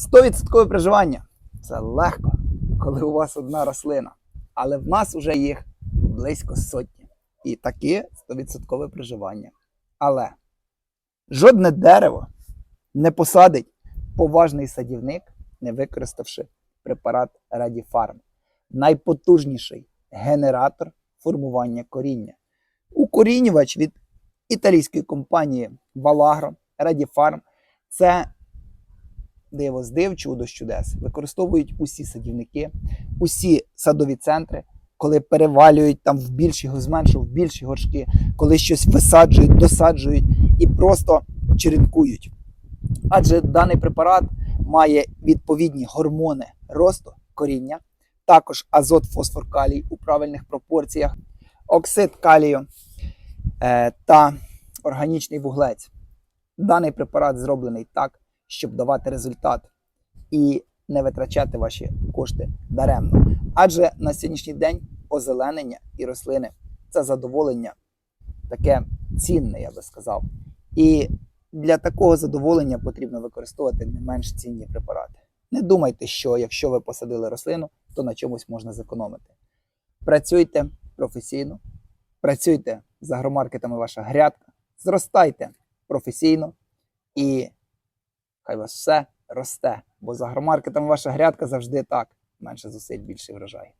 100% приживання це легко, коли у вас одна рослина. Але в нас вже їх близько сотні. І таке 100% приживання. Але жодне дерево не посадить поважний садівник, не використавши препарат Радіфарм. Найпотужніший генератор формування коріння. Укорінювач від італійської компанії Vaлагro Радіфарм це диво з див, чудо з чудес. Використовують усі садівники, усі садові центри, коли перевалюють там в більші зменшу, в більші горшки, коли щось висаджують, досаджують і просто черенкують. Адже даний препарат має відповідні гормони росту коріння, також азот, фосфор, калій у правильних пропорціях, оксид калію е, та органічний вуглець. Даний препарат зроблений так, щоб давати результат і не витрачати ваші кошти даремно. Адже на сьогоднішній день озеленення і рослини це задоволення таке цінне, я би сказав. І для такого задоволення потрібно використовувати не менш цінні препарати. Не думайте, що якщо ви посадили рослину, то на чомусь можна зекономити. Працюйте професійно, працюйте з агромаркетами ваша грядка, зростайте професійно і хай у вас все росте. Бо за агромаркетом ваша грядка завжди так. Менше зусиль, більший врожай.